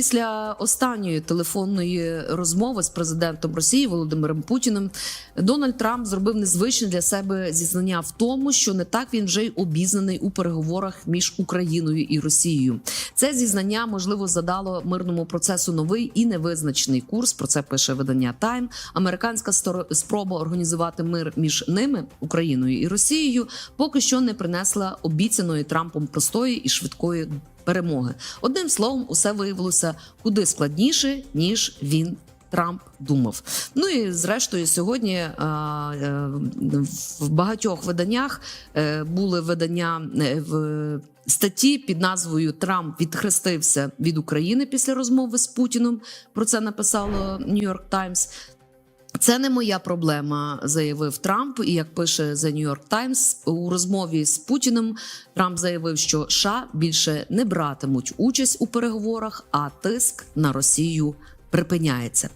Після останньої телефонної розмови з президентом Росії Володимиром Путіним Дональд Трамп зробив незвичне для себе зізнання в тому, що не так він вже й обізнаний у переговорах між Україною і Росією. Це зізнання можливо задало мирному процесу новий і невизначений курс. Про це пише видання Тайм. Американська спроба організувати мир між ними, Україною і Росією, поки що не принесла обіцяної Трампом простої і швидкої перемоги. Одним словом, усе виявилося куди складніше, ніж він. Трамп думав. Ну і зрештою, сьогодні е, е, в багатьох виданнях е, були видання в статті під назвою Трамп відхрестився від України після розмови з Путіном. Про це написало Нью-Йорк Таймс. Це не моя проблема, заявив Трамп. І як пише The New York Times, у розмові з Путіним Трамп заявив, що США більше не братимуть участь у переговорах, а тиск на Росію припиняється.